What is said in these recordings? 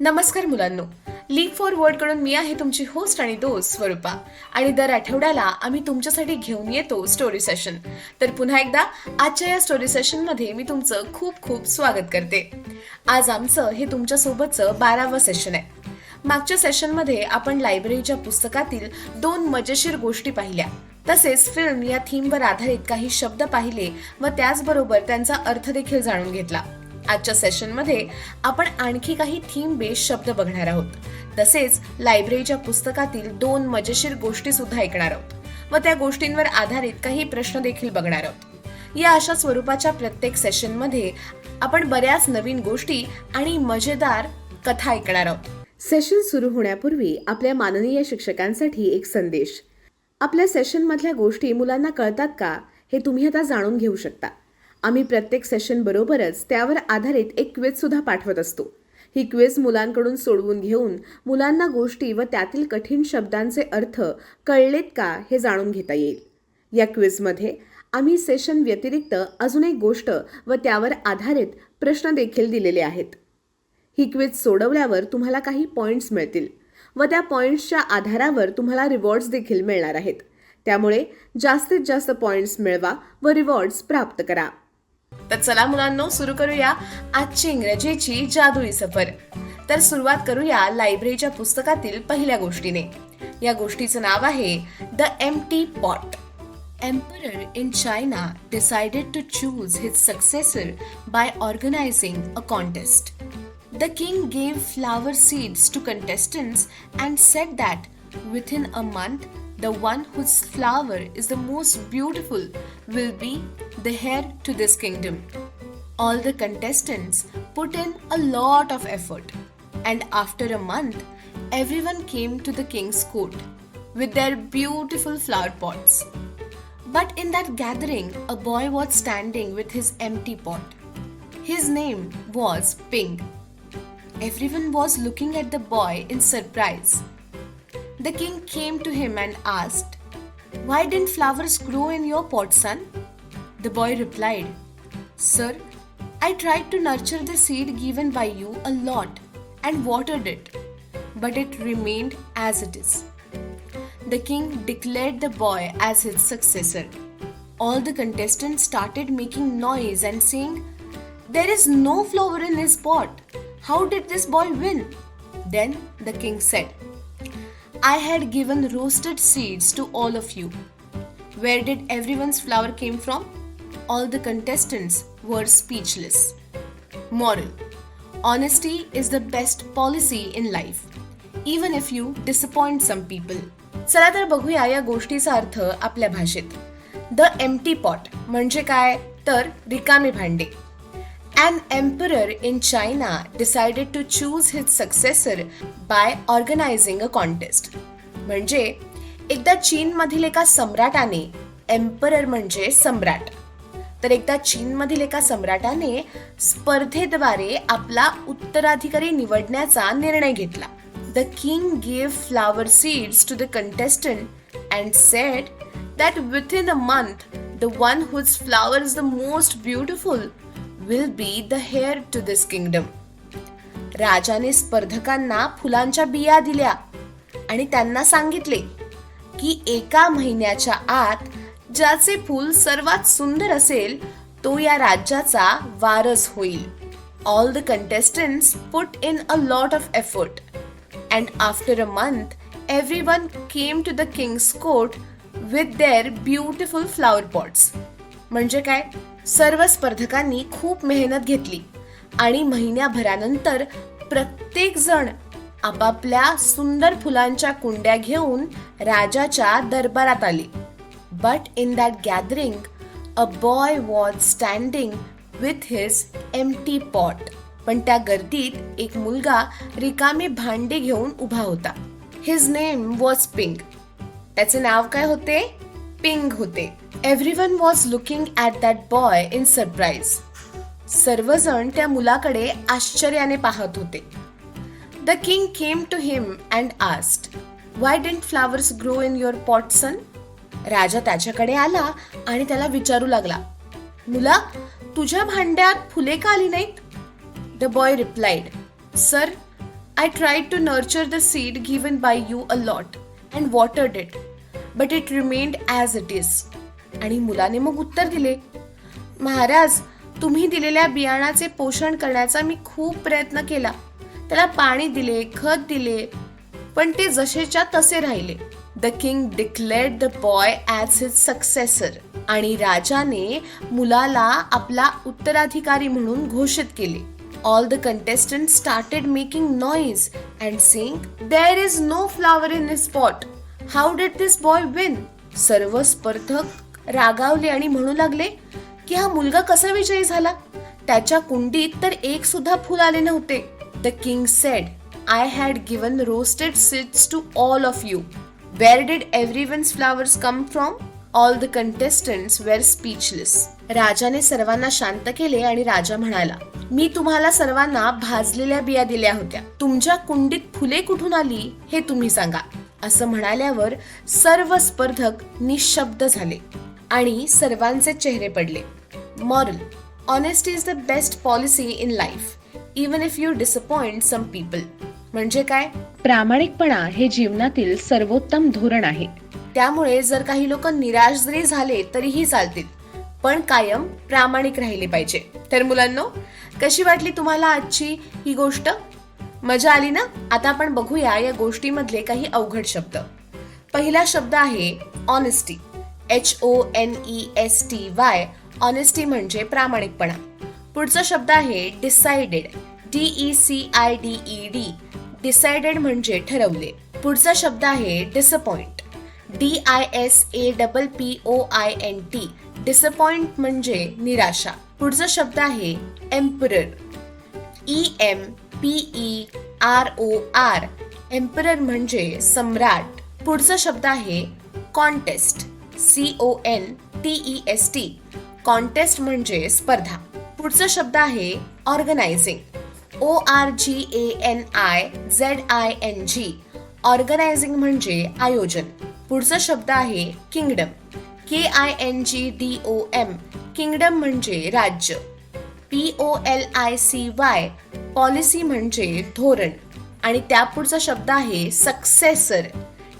नमस्कार मुलांनो. League for वर्डकडून मी आहे तुमची होस्ट आणि दोस्त स्वरूपा. आणि दर आठवड्याला आम्ही तुमच्यासाठी घेऊन येतो स्टोरी सेशन तर पुन्हा एकदा आजच्या या स्टोरी सेशनमध्ये मी तुमचं खूप खूप स्वागत करते. आज आमचं हे तुमच्या सोबतचं बारावं सेशन आहे. मागच्या सेशनमध्ये आपण लायब्ररीच्या पुस्तकातील दोन मजेशीर गोष्टी पाहिल्या. तसेच फिल्म या थीमवर आधारित काही शब्द पाहिले व त्याचबरोबर त्यांचा अर्थ देखील जाणून घेतला. आजच्या सेशनमध्ये आपण आणखी काही थीम बेस्ड शब्द बघणार आहोत. तसेच लायब्ररीच्या पुस्तकातील दोन मजेशीर गोष्टी सुद्धा ऐकणार आहोत व त्या गोष्टींवर आधारित काही प्रश्न देखील बघणार आहोत. या अशा स्वरूपाच्या प्रत्येक सेशनमध्ये आपण बऱ्याच नवीन गोष्टी आणि मजेदार कथा ऐकणार आहोत. सेशन सुरू होण्यापूर्वी आपल्या माननीय शिक्षकांसाठी एक संदेश. आपल्या सेशनमधल्या गोष्टी मुलांना कळतात का हे तुम्ही आता जाणून घेऊ शकता. आम्ही प्रत्येक सेशन बरोबरच त्यावर आधारित एक क्वेजसुद्धा पाठवत असतो. ही क्वेज मुलांकडून सोडवून घेऊन मुलांना गोष्टी व त्यातील कठीण शब्दांचे अर्थ कळलेत का हे जाणून घेता येईल. या क्विजमध्ये आम्ही सेशन व्यतिरिक्त अजून एक गोष्ट व त्यावर आधारित प्रश्न देखील दिलेले आहेत. ही क्विज सोडवल्यावर तुम्हाला काही पॉईंट्स मिळतील व त्या पॉईंट्सच्या आधारावर तुम्हाला रिवॉर्ड्स देखील मिळणार आहेत. त्यामुळे जास्तीत जास्त पॉईंट्स मिळवा व रिवॉर्ड्स प्राप्त करा. तर चला मुलांना सुरू करूया आजची इंग्रजीची जादुई सफर. तर सुरुवात करूया लायब्ररीच्या पुस्तकातील पहिल्या गोष्टीने. या गोष्टीचं नाव आहे the empty pot emperor in China decided to choose his successor by organising a contest the king gave flower seeds to contestants and set that within a month the one whose flower is the most beautiful will be the heir to this kingdom. All the contestants put in a lot of effort, and after a month, everyone came to the king's court with their beautiful flower pots. But in that gathering, a boy was standing with his empty pot. His name was Ping. Everyone was looking at the boy in surprise. The king came to him and asked, Why didn't flowers grow in your pot, son? The boy replied, Sir, I tried to nurture the seed given by you a lot and watered it, but it remained as it is. The king declared the boy as his successor. All the contestants started making noise and saying, There is no flower in his pot. How did this boy win? Then the king said, I had given roasted seeds to all of you. Where did everyone's flower came from? All the contestants were speechless. Moral Honesty is the best policy in life, even if you disappoint some people. चला तर बघूया या गोष्टीचा अर्थ आपल्या भाषेत the empty pot म्हणजे काय तर रिकामी भांडे An emperor in China decided to choose his successor by organizing a contest. म्हणजे एकदा चीनमधील एका सम्राटाने एम्परर म्हणजे सम्राट तर एकदा चीनमधील एका सम्राटाने स्पर्धेद्वारे आपला उत्तराधिकारी निवडण्याचा निर्णय घेतला the king gave flower seeds to the contestant and said that within a month the one whose flower is the most beautiful will be the heir to this kingdom राजाने स्पर्धकांना फुलांच्या बिया दिल्या आणि त्यांना सांगितले की एका महिन्याच्या आत ज्याचे फूल सर्वात सुंदर असेल तो या राज्याचा वारस होईल. All the contestants put in a lot of effort and after a month every one came to the king's court with their beautiful flower pots म्हणजे काय? सर्व स्पर्धकांनी खूप मेहनत घेतली आणि महिन्याभरानंतर प्रत्येक जण आपापल्या सुंदर फुलांच्या कुंड्या घेऊन राजाच्या दरबारात आले. But in that gathering a boy was standing with his empty pot पण त्या गर्दीत एक मुलगा रिकामी भांडी घेऊन उभा होता. हिज नेम वॉज पिंक त्याचे नाव काय होते? पिंग होते. Everyone was looking at that boy in surprise सर्वजण त्या मुलाकडे आश्चर्याने पाहत होते. The king came to him and asked why didn't flowers grow in your pot son राजा त्याच्याकडे आला आणि त्याला विचारू लागला मुला तुझ्या भांड्यात फुले का आली नाहीत? The boy replied sir I try to nurture the seed given by you a lot and watered it but it remained as it is आणि मुलाने मग उत्तर दिले महाराज तुम्ही दिलेल्या बियाणाचे पोषण करण्याचा मी खूप प्रयत्न केला. त्याला पाणी दिले खत दिले पण ते जसेच्या तसे राहिले. The king declared the boy as his successor आणि राजाने मुलाला आपला उत्तराधिकारी म्हणून घोषित केले. All the contestant started making noise and saying there is no flower in his spot how did this boy win सर्व स्पर्धक रागावले आणि म्हणू लागले की हा मुलगा कसा विजयी झाला? त्याच्या कुंडीत तर एक सुद्धा फुल आले नव्हते. The king said I had given roasted seeds to all of you where did everyone's flowers come from all the contestants were speechless राजाने सर्वांना शांत केले आणि राजा म्हणाला मी तुम्हाला सर्वांना भाजलेल्या बिया दिल्या होत्या. तुमच्या कुंडीत फुले कुठून आली हे तुम्ही सांगा. असं म्हणाल्यावर सर्व स्पर्धक निशब्द झाले आणि सर्वांचे चेहरे पडले. Moral honesty is the best policy in life even if you disappoint some people म्हणजे काय? प्रामाणिकपणा हे जीवनातील सर्वोत्तम धोरण आहे. त्यामुळे जर काही लोक निराश जरी झाले तरीही चालतील. पण कायम प्रामाणिक राहिले पाहिजे. तर मुलांनो कशी वाटली तुम्हाला आजची ही गोष्ट? मजा आली ना? आता आपण बघूया या गोष्टीमधले काही अवघड शब्द. पहिला शब्द आहे honesty H O N E S T Y honesty म्हणजे प्रामाणिकपणा. पुढचा शब्द आहे decided D E C I D E D decided म्हणजे ठरवले. पुढचा शब्द आहे disappoint D I S A double P O I N T disappoint म्हणजे निराशा. पुढचा शब्द आहे emperor E M P E R O R emperor म्हणजे सम्राट. पुढचा शब्द आहे contest C O N T E S T contest म्हणजे स्पर्धा. पुढचा शब्द आहे organizing O R G A N I Z I N G organizing म्हणजे आयोजन. पुढचा शब्द आहे kingdom K I N G D O M kingdom म्हणजे राज्य. P O L I C Y policy म्हणजे धोरण. आणि त्यापुढचा शब्द आहे successor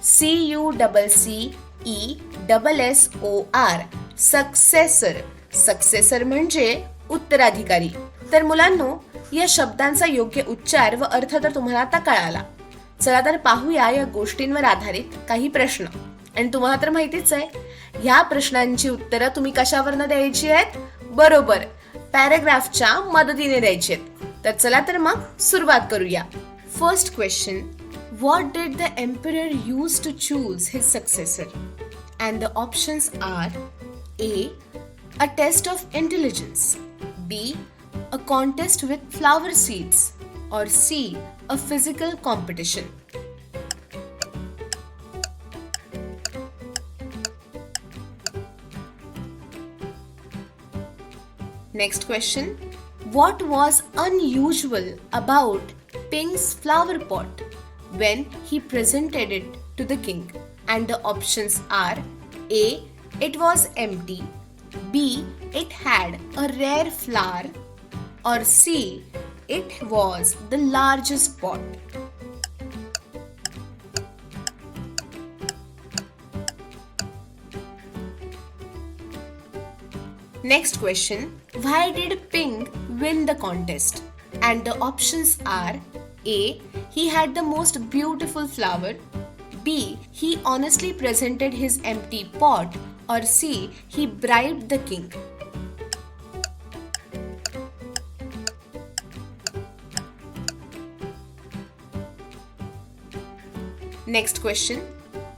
C U double C E double S O R successor successor म्हणजे उत्तराधिकारी. तर मुलांनो या शब्दांचा योग्य उच्चार व अर्थ तर तुम्हाला आता कळाला. चला तर पाहूया या गोष्टींवर आधारित काही प्रश्न. आणि तुम्हाला तर माहितीच आहे ह्या प्रश्नांची उत्तरं तुम्ही कशावरनं द्यायची आहेत? बरोबर. पॅराग्राफच्या मदतीने द्यायची आहेत. तर चला तर मग सुरुवात करूया first question what did the emperor use to choose his successor and the options are A a test of intelligence B a contest with flower seeds or C. A physical competition. Next question. What was unusual about Ping's flower pot when he presented it to the king? And the options are A. It was empty. B. It had a rare flower. Or C. It was the largest pot. Next question Why did Pink win the contest? And the options are A. He had the most beautiful flower. B. He honestly presented his empty pot. Or C. He bribed the king. Next question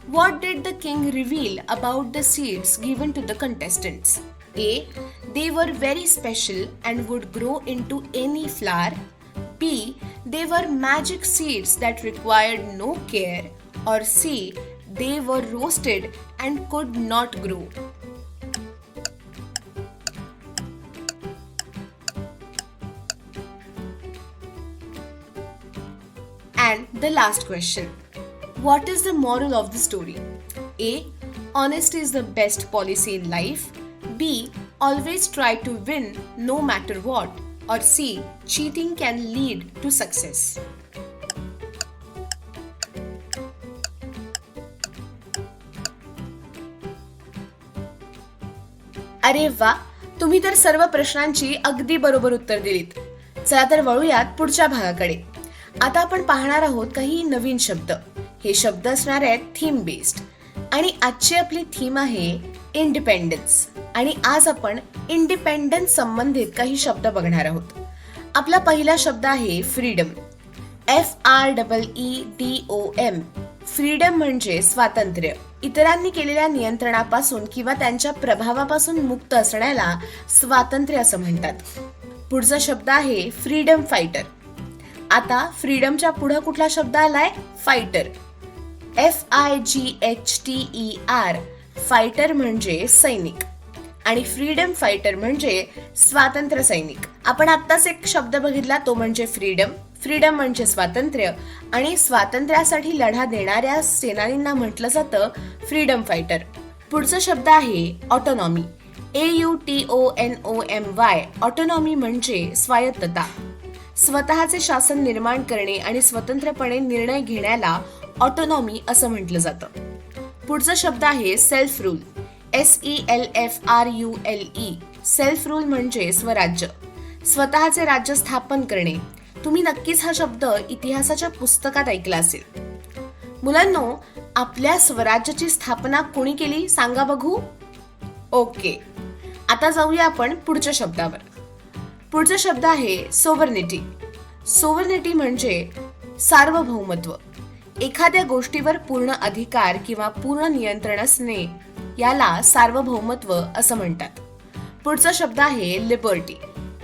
What did the king reveal about the seeds given to the contestants? A. They were very special and would grow into any flower. B. They were magic seeds that required no care. Or C. They were roasted and could not grow. And the last question What is the moral of the story? A. Honesty is the best policy in life. B. Always try to win no matter what, or see cheating can lead to success. अरे वा तुम्ही तर सर्व प्रश्नांची अगदी बरोबर उत्तर दिलीत. चला तर वळूयात पुढच्या भागाकडे. आता आपण पाहणार आहोत काही नवीन शब्द. हे शब्द असणार आहेत थीम बेस्ड आणि आजची आपली थीम आहे इंडिपेंडन्स आणि आज आपण इंडिपेंडन्स संबंधित काही शब्द बघणार आहोत. आपला पहिला शब्द आहे freedom F R double E D O M freedom म्हणजे स्वातंत्र्य. इतरांनी केलेल्या नियंत्रणापासून किंवा त्यांच्या प्रभावापासून मुक्त असण्याला स्वातंत्र्य असं म्हणतात. पुढचा शब्द आहे फ्रीडम फायटर आता फ्रीडमच्या पुढे कुठला शब्द आलाय? Fighter F I G H T E R fighter म्हणजे सैनिक आणि फ्रीडम फायटर म्हणजे स्वातंत्र्य सैनिक. आपण आत्ताच एक शब्द बघितला तो म्हणजे फ्रीडम. फ्रीडम म्हणजे स्वातंत्र्य आणि स्वातंत्र्यासाठी लढा देणाऱ्या सेनानींना म्हटलं जातं फ्रीडम फायटर. पुढचा शब्द आहे autonomy. A U T O N O M Y autonomy म्हणजे स्वायत्तता. स्वतःचे शासन निर्माण करणे आणि स्वतंत्रपणे निर्णय घेण्याला ऑटोनॉमी असं म्हटलं जातं. पुढचा शब्द आहे self rule S E L F R U L E self rule म्हणजे स्वराज्य. स्वतःचे राज्य स्थापन करणे. तुम्ही नक्कीच हा शब्द इतिहासाच्या पुस्तकात ऐकला असेल. मुलांनो आपल्या स्वराज्याची स्थापना कोणी केली? सांगा बघू. ओके. आता जाऊया आपण पुढच्या शब्दावर. पुढचा शब्द आहे सोवर्निटी सोवर्निटी म्हणजे सार्वभौमत्व. एखाद्या गोष्टीवर पूर्ण अधिकार किंवा पूर्ण नियंत्रण असणे याला सार्वभौमत्व असं म्हणतात. पुढचा शब्द आहे liberty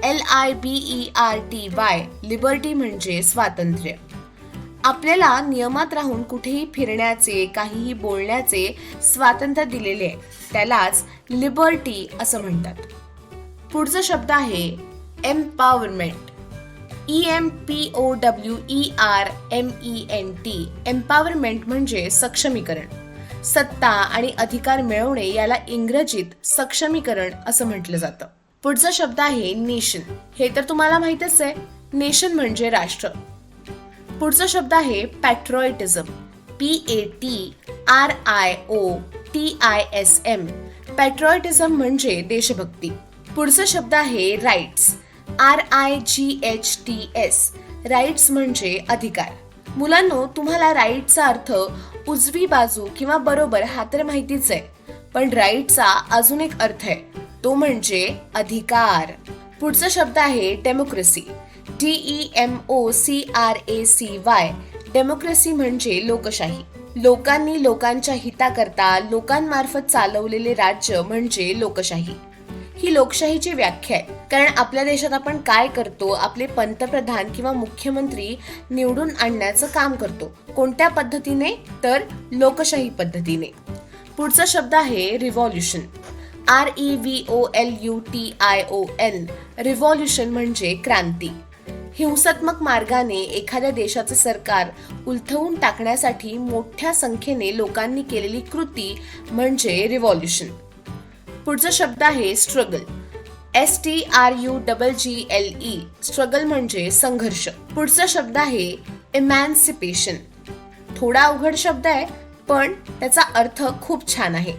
L I B E R T Y liberty म्हणजे स्वातंत्र्य. आपल्याला नियमात राहून कुठेही फिरण्याचे काहीही बोलण्याचे स्वातंत्र्य दिलेले आहे त्यालाच लिबर्टी असं म्हणतात. पुढचा शब्द आहे empowerment E M P O W E R M E N T empowerment म्हणजे सक्षमीकरण. सत्ता आणि अधिकार मिळवणे याला इंग्रजीत सक्षमीकरण असं म्हटलं जातं. पुढचा शब्द आहे नेशन हे तर तुम्हाला माहितच आहे. नेशन म्हणजे राष्ट्र. पुढचा शब्द आहे patriotism P A T R I O T I S M patriotism म्हणजे देशभक्ती. पुढचा शब्द आहे rights R I G H T S rights म्हणजे अधिकार. मुलांनो तुम्हाला राईटचा अर्थ उजवी बाजू किंवा बरोबर हा तर माहितीच आहे पण राईटचा अजून एक अर्थ आहे. तो म्हणजे अधिकार. पुढचा शब्द आहे democracy D E M O C R A C Y democracy म्हणजे लोकशाही. लोकांनी लोकांच्या हिताकरता लोकांमार्फत चालवलेले राज्य म्हणजे लोकशाही. ही लोकशाहीची व्याख्या आहे. कारण आपल्या देशात आपण काय करतो आपले पंतप्रधान किंवा मुख्यमंत्री निवडून आणण्याचं काम करतो. कोणत्या पद्धतीने? तर लोकशाही पद्धतीने. पुढचा शब्द आहे revolution R E V O L U T I O N revolution म्हणजे क्रांती. हिंसात्मक मार्गाने एखाद्या देशाचे सरकार उलथवून टाकण्यासाठी मोठ्या संख्येने लोकांनी केलेली कृती म्हणजे रिव्हॉल्युशन पुढचा शब्द आहे struggle S T R U double G L E struggle म्हणजे संघर्ष. पुढचा शब्द आहे इमॅन्सिपेशन थोडा अवघड शब्द आहे पण त्याचा अर्थ खूप छान आहे.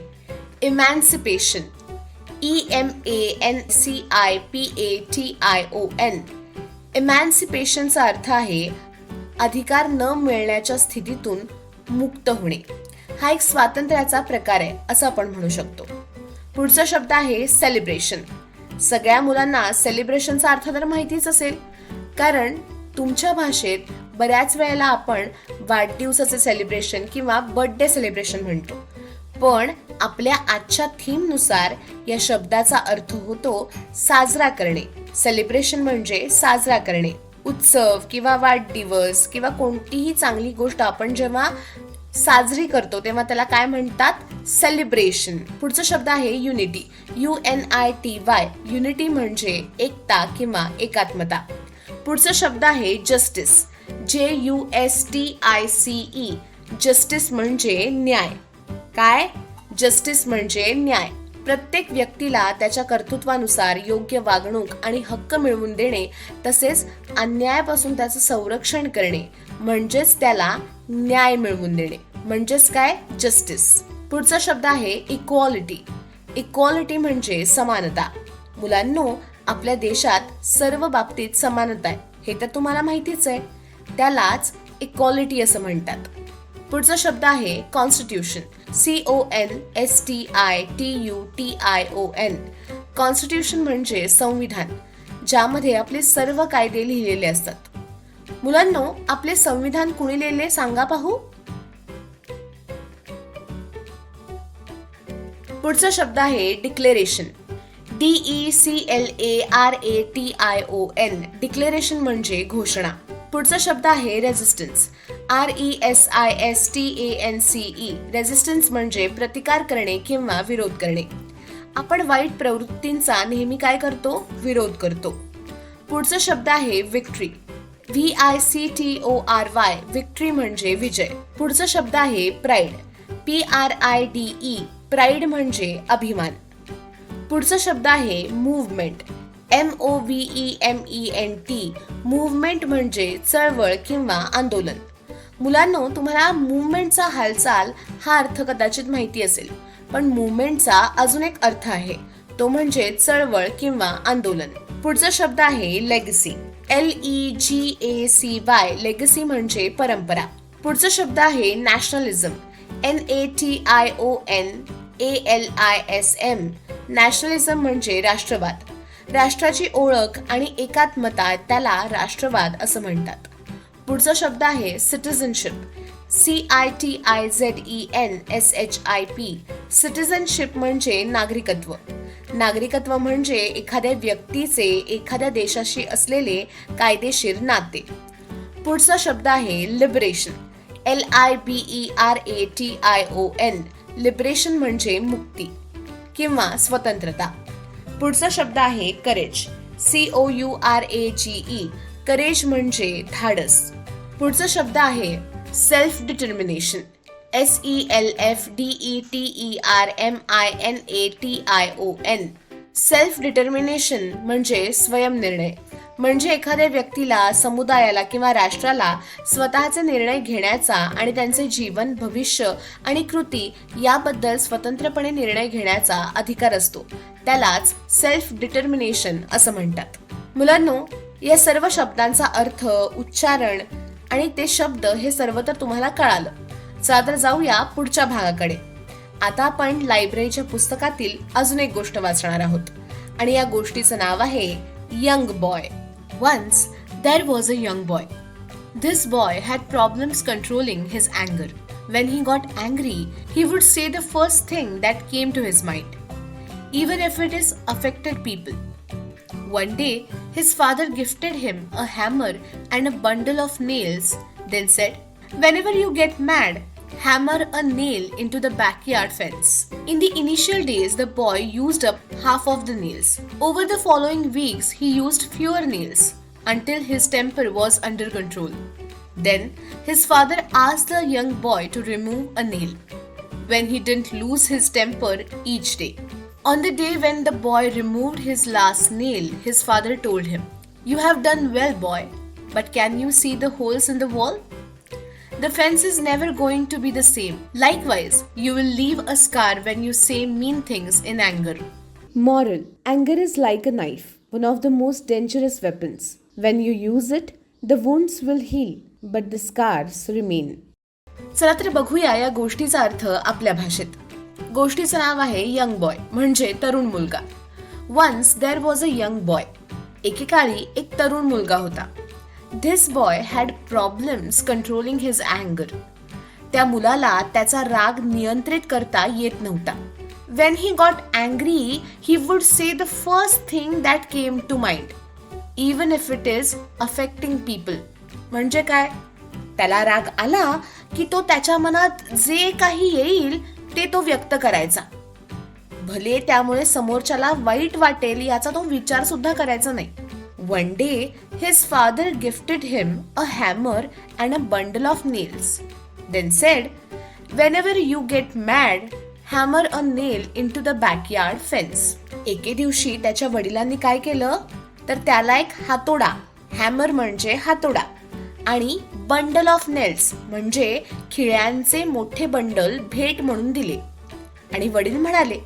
Emancipation E M A N C I P A T I O N इमॅन्सिपेशनचा अर्थ आहे अधिकार न मिळण्याच्या स्थितीतून मुक्त होणे. हा एक स्वातंत्र्याचा प्रकार आहे असं आपण म्हणू शकतो. पुढचा शब्द आहे सेलिब्रेशन सगळ्या मुलांना सेलिब्रेशनचा अर्थ तर माहितीच असेल. कारण तुमच्या भाषेत बऱ्याच वेळेला आपण वाढदिवसाचे सेलिब्रेशन किंवा बर्थडे सेलिब्रेशन म्हणतो. पण आपल्या आजच्या थीमनुसार या शब्दाचा अर्थ होतो साजरा करणे. सेलिब्रेशन म्हणजे साजरा करणे. उत्सव किंवा वाढदिवस किंवा कोणतीही चांगली गोष्ट आपण जेव्हा साजरी करतो तेव्हा त्याला काय म्हणतात? सेलिब्रेशन पुढचा शब्द आहे unity U N I T Y unity म्हणजे एकता किंवा एकात्मता. पुढचा शब्द आहे justice J U S T I C E justice म्हणजे न्याय. काय? जस्टिस म्हणजे न्याय. प्रत्येक व्यक्तीला त्याच्या कर्तृत्वानुसार योग्य वागणूक आणि हक्क मिळवून देणे तसेच अन्यायापासून त्याचं संरक्षण करणे म्हणजेच त्याला न्याय मिळवून देणे. म्हणजेच काय? जस्टिस पुढचा शब्द आहे इक्वालिटी इक्वालिटी म्हणजे समानता. मुलांनो आपल्या देशात सर्व बाबतीत समानता आहे. हे तर तुम्हाला माहितीच आहे. त्यालाच इक्वालिटी असं म्हणतात. पुढचा शब्द आहे constitution C O N S T I T U T I O N constitution म्हणजे संविधान ज्यामध्ये आपले सर्व कायदे लिहिलेले असतात. मुलांनो आपले संविधान कुणी लिहिले सांगा पाहू? पुढचा शब्द आहे declaration. D E C L A R A T I O N declaration म्हणजे घोषणा. पुढचा शब्द आहे resistance R E S I S T A N C E resistance म्हणजे प्रतिकार करणे किंवा विरोध करणे. आपण वाईट प्रवृत्तींचा नेहमी काय करतो? विरोध करतो. पुढचा शब्द आहे victory V I C T O R Y victory म्हणजे विजय. पुढचा शब्द आहे pride P R I D E pride म्हणजे अभिमान. पुढचा शब्द आहे movement. M O V E M E N T movement म्हणजे चळवळ किंवा आंदोलन. मुलांनो तुम्हाला मुवमेंटचा हालचाल हा अर्थ कदाचित माहिती असेल पण मुवमेंटचा अजून एक अर्थ आहे. तो म्हणजे चळवळ किंवा आंदोलन. पुढचा शब्द आहे legacy. L E G A C Y legacy म्हणजे परंपरा. पुढचा शब्द आहे nationalism. N A T I O N A L I S M nationalism म्हणजे राष्ट्रवाद. राष्ट्राची ओळख आणि एकात्मता त्याला राष्ट्रवाद असं म्हणतात. पुढचा शब्द आहे citizenship. C I T I Z E N S H I P citizenship म्हणजे नागरिकत्व. नागरिकत्व म्हणजे एखाद्या व्यक्तीचे एखाद्या देशाशी असलेले कायदेशीर नाते. पुढचा शब्द आहे liberation. L I B E R A T I O N liberation म्हणजे मुक्ती किंवा स्वतंत्रता. पुढचा शब्द आहे courage C O U R A G E courage म्हणजे धाडस. पुढचा शब्द आहे self determination S E L F D E T E R M I N A T I O N self determination म्हणजे स्वयंनिर्णय म्हणजे एखाद्या व्यक्तीला समुदायाला किंवा राष्ट्राला स्वतःचे निर्णय घेण्याचा आणि त्यांचे जीवन भविष्य आणि कृती याबद्दल स्वतंत्रपणे निर्णय घेण्याचा अधिकार असतो. त्यालाच सेल्फ डिटर्मिनेशन असं म्हणतात. मुलांनो या सर्व शब्दांचा अर्थ उच्चारण आणि ते शब्द हे सर्व तर तुम्हाला कळालं. चला तर जाऊया पुढच्या भागाकडे. आता आपण लायब्ररीच्या पुस्तकातील अजून एक गोष्ट वाचणार आहोत. आणि या गोष्टीचं नाव आहे young boy Once, there was a young boy. This boy had problems controlling his anger. When he got angry, he would say the first thing that came to his mind, even if it is affected people. One day, his father gifted him a hammer and a bundle of nails, then said, Whenever you get mad, hammer a nail into the backyard fence. In the initial days, the boy used up half of the nails. Over the following weeks, he used fewer nails until his temper was under control. Then, his father asked the young boy to remove a nail when he didn't lose his temper each day. On the day when the boy removed his last nail, his father told him, You have done well, boy, but can you see the holes in the wall? The fence is never going to be the same. Likewise, you will leave a scar when you say mean things in anger. Moral Anger is like a knife, one of the most dangerous weapons. When you use it, the wounds will heal, but the scars remain. चला तर बघूया या गोष्टीचा अर्थ आपल्या भाषेत गोष्टीचं नाव आहे यंग बॉय म्हणजे तरुण मुलगा once there was a young boy एकेकाळी एक तरुण मुलगा होता this boy had problems controlling his अँगर त्या मुलाला त्याचा राग नियंत्रित करता येत नव्हता. When he got angry he would say the first thing that came to mind even if it is affecting people म्हणजे काय त्याला राग आला की तो त्याच्या मनात जे काही येईल ते तो व्यक्त करायचा भले त्यामुळे समोरच्याला वाईट वाटेल याचा तो विचार सुद्धा करायचा नाही one day his father gifted him a hammer and a bundle of nails then said Whenever you you get mad hammer a nail the backyard the backyard fence एके दिवशी त्याच्या वडिलांनी काय केलं? तर त्याला एक हातोडा हॅमर म्हणजे हातोडा आणि बंडल ऑफ नेल्स म्हणजे खिळ्यांचे मोठे बंडल भेट म्हणून दिले. आणि वडील म्हणाले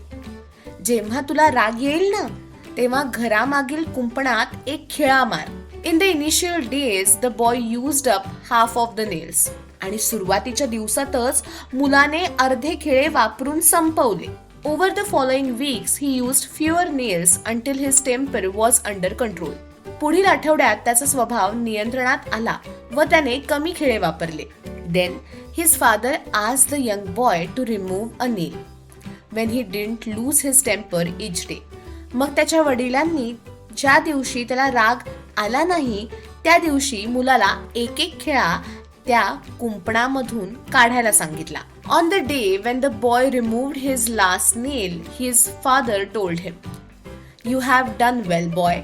जेव्हा तुला राग येईल ना तेव्हा घरामागील कुंपणात एक खिळा मार in the initial days the boy used up half of the nails आणि सुरुवातीच्या दिवसातच मुलाने अर्धे खिळे वापरून संपवले. Over the following weeks he use fewer nails until his temper was under control पुढील आठवड्यात त्याचा स्वभाव नियंत्रणात आला व त्याने कमी खिळे वापरले. देन हिज फादर आज the young boy to remove a nail when he didn't lose his temper each day मग त्याच्या वडिलांनी ज्या दिवशी त्याला राग आला नाही त्या दिवशी मुलाला एक एक खेळा त्या कुंपणामधून काढायला सांगितला. On the day when the boy remove his last nail his father told him you have done well boy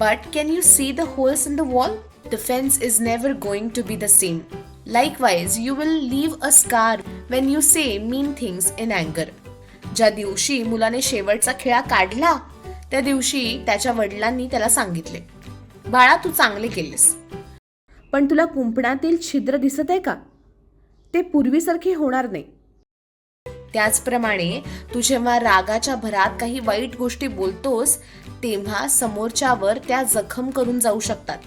but can you see the holes in the wall the fence is never going to be the same likewise you will leave a scar when you say mean things in अँगर ज्या दिवशी मुलाने शेवटचा खेळा काढला त्या दिवशी त्याच्या वडिलांनी त्याला सांगितले बाळा तू चांगले केलेस. पण तुला कुंपणातील छिद्र दिसत आहे का? ते पूर्वीसारखे होणार नाही. त्याचप्रमाणे तू जेव्हा रागाच्या भरात काही वाईट गोष्टी बोलतोस तेव्हा समोरच्यावर त्या जखम करून जाऊ शकतात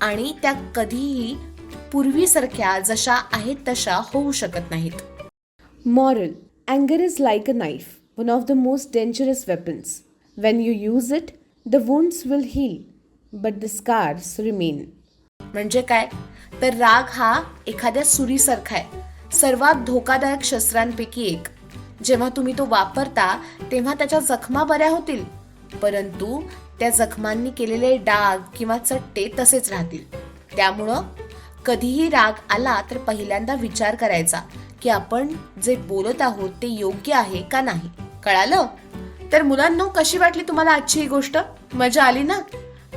आणि त्या कधीही पूर्वीसारख्या जशा आहेत तशा होऊ शकत नाहीत. Moral Anger is like a knife, one of the most dangerous weapons. When you use it, the wounds will heal, but the scars remain. म्हणजे काय? तर राग हा एखाद्या सुरीसारखा आहे. सर्वात धोकादायक शस्त्रांपैकी एक. जेव्हा तुम्ही तो वापरता तेव्हा त्याच्या जखमा बऱ्या होतील. परंतु त्या जखमांनी केलेले डाग किंवा चट्टे तसेच राहतील. त्यामुळं कधीही राग आला तर पहिल्यांदा विचार करायचा. की आपण जे बोलत आहोत ते योग्य आहे का नाही. कळालं? तर मुलांनो कशी वाटली तुम्हाला आजची ही गोष्ट? मजा आली ना?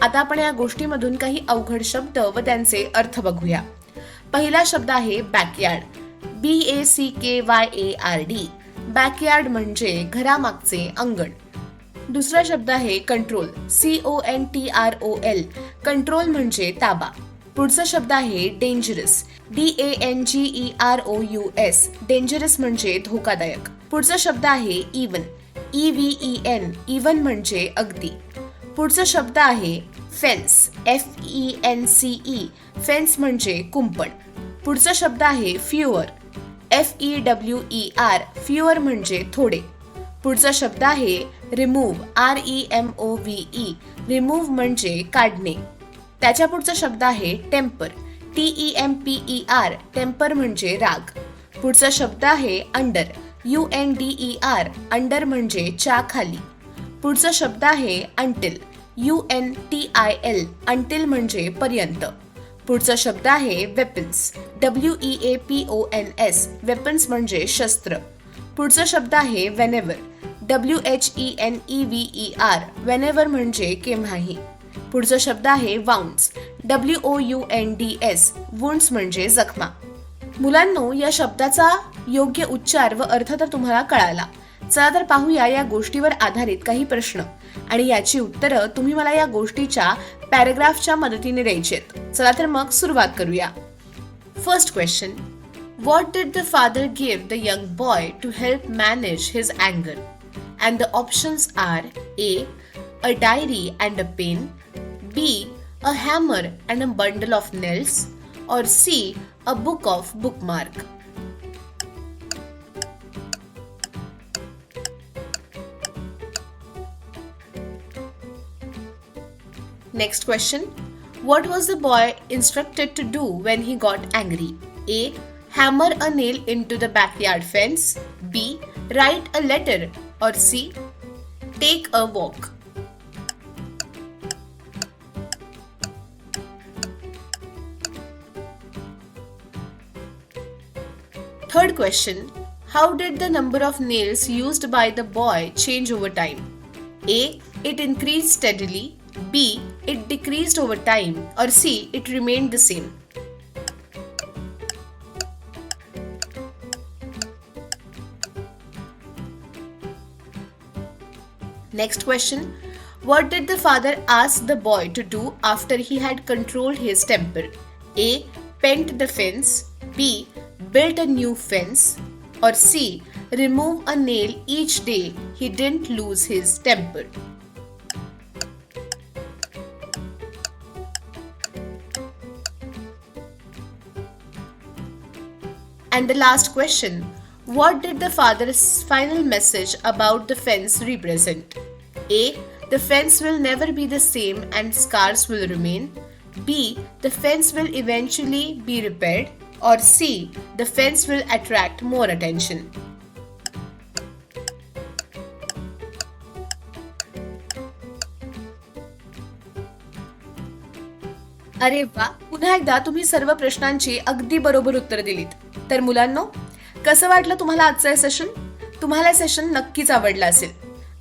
आता आपण या गोष्टीमधून काही अवघड शब्द व त्यांचे अर्थ बघूया. पहिला शब्द आहे backyard B A C K Y A R D backyard म्हणजे घरामागचे अंगण. दुसरा शब्द आहे control C O N T R O L control म्हणजे ताबा. पुढचा शब्द आहे dangerous D A N G E R O U S dangerous म्हणजे धोकादायक. पुढचा शब्द आहे even E V E N even म्हणजे अगदी. पुढचा शब्द आहे fence F E N C E fence म्हणजे कुंपण. पुढचा शब्द आहे fewer F E W E R fewer म्हणजे थोडे. पुढचा शब्द आहे remove R E M O V E remove म्हणजे काढणे. त्याच्या पुढचा शब्द आहे temper. T E M P E R temper म्हणजे राग. पुढचा शब्द आहे under. U N D E R under म्हणजे च्या खाली पुढचा शब्द आहे until U N T I L until म्हणजे पर्यंत. पुढचा शब्द आहे weapons W E A P O N S weapons म्हणजे शस्त्र. पुढचा शब्द आहे whenever W H E N E V E R whenever म्हणजे केव्हाही. पुढचा शब्द आहे wounds W O U N D S wounds म्हणजे जखमा. मुलांनो या शब्दाचा योग्य उच्चार व अर्थ तर तुम्हाला कळाला. चला तर पाहूया या गोष्टीवर आधारित काही प्रश्न. आणि याची उत्तरं तुम्ही मला या गोष्टीच्या पॅराग्राफच्या मदतीने द्यायची आहेत चला तर मग सुरुवात करूया. First question what did the father give the young boy to help manage his अँगर and the options are a A diary and a pen, B. A hammer and a bundle of nails, or C. A book of bookmark. Next question. What was the boy instructed to do when he got angry? A. Hammer a nail into the backyard fence. B. Write a letter. Or C. Take a walk. Third question. How did the number of nails used by the boy change over time? A. It increased steadily. B. It decreased over time. Or C. It remained the same. Next question. What did the father ask the boy to do after he had controlled his temper? A. Paint the fence. B. Built a new fence. Or C. remove a nail each day he didn't lose his temper. And the last question What did the father's final message about the fence represent? A. The fence will never be the same and scars will remain. B. The fence will eventually be repaired. Or C. The fence will attract more attention. अरे वा पुन्हा एकदा तुम्ही सर्व प्रश्नांची अगदी बरोबर उत्तर दिलीत तर मुलांनो कसं वाटलं तुम्हाला आजचं हे सेशन तुम्हाला हे सेशन नक्कीच आवडलं असेल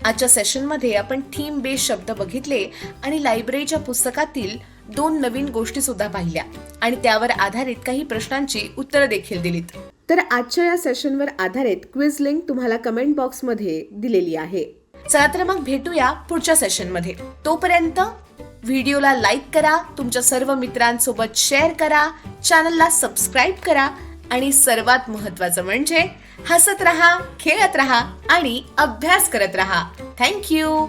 आजच्या सेशनमध्ये आपण थीम बेस शब्द बघितले आणि लायब्ररीच्या पुस्तकातील दोन नवीन गोष्टी सुद्धा पाहिल्या. आणि त्यावर आधारित काही प्रश्नांची उत्तरं देखील दिलीत. तर आजच्या या सेशनवर आधारित क्विज लिंक तुम्हाला कमेंट बॉक्समध्ये दिलेली आहे. चला तर मग भेटूया पुढच्या सेशनमध्ये तोपर्यंत व्हिडिओला लाईक करा तुमच्या सर्व मित्रांसोबत शेअर करा चॅनलला सबस्क्राईब करा आणि सर्वात महत्वाचं म्हणजे हसत रहा खेळत रहा आणि अभ्यास करत रहा. थँक्यू